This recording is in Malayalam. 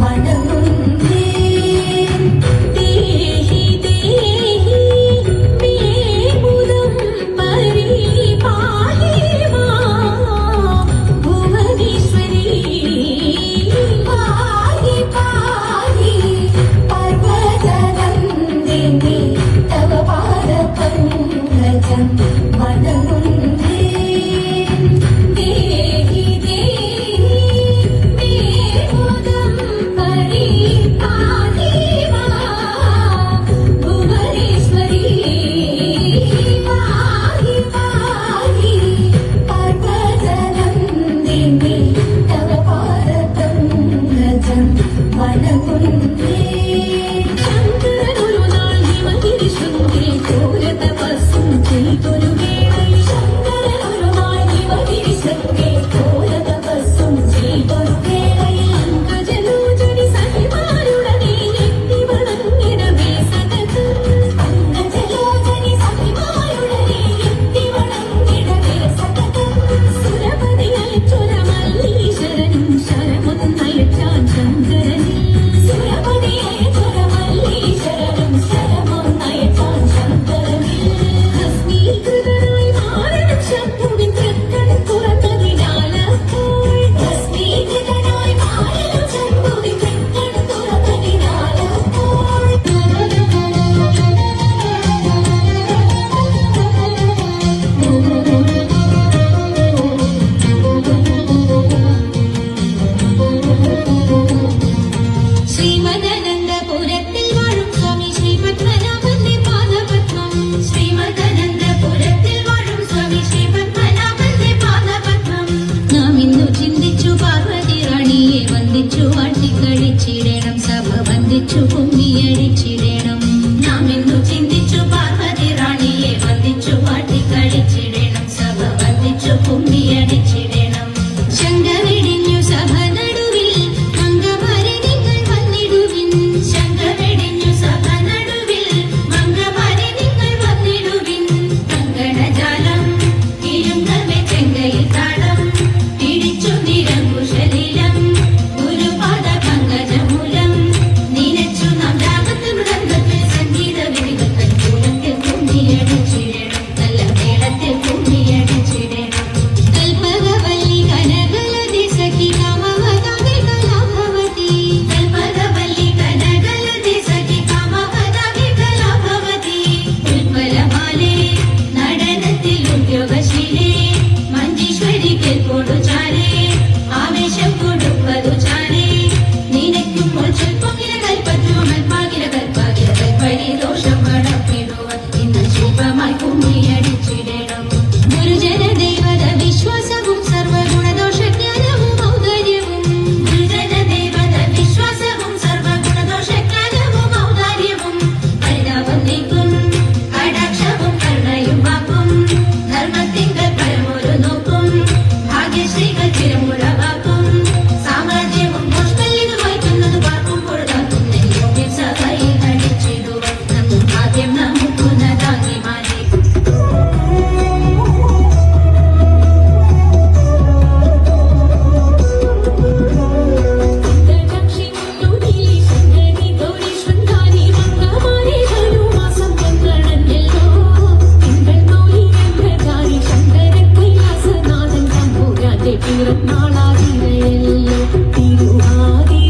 വടങ്ങും കുമ്മിയടിച്ചിടണം തിരുനാളാകില്ലേ തിരുവാതിര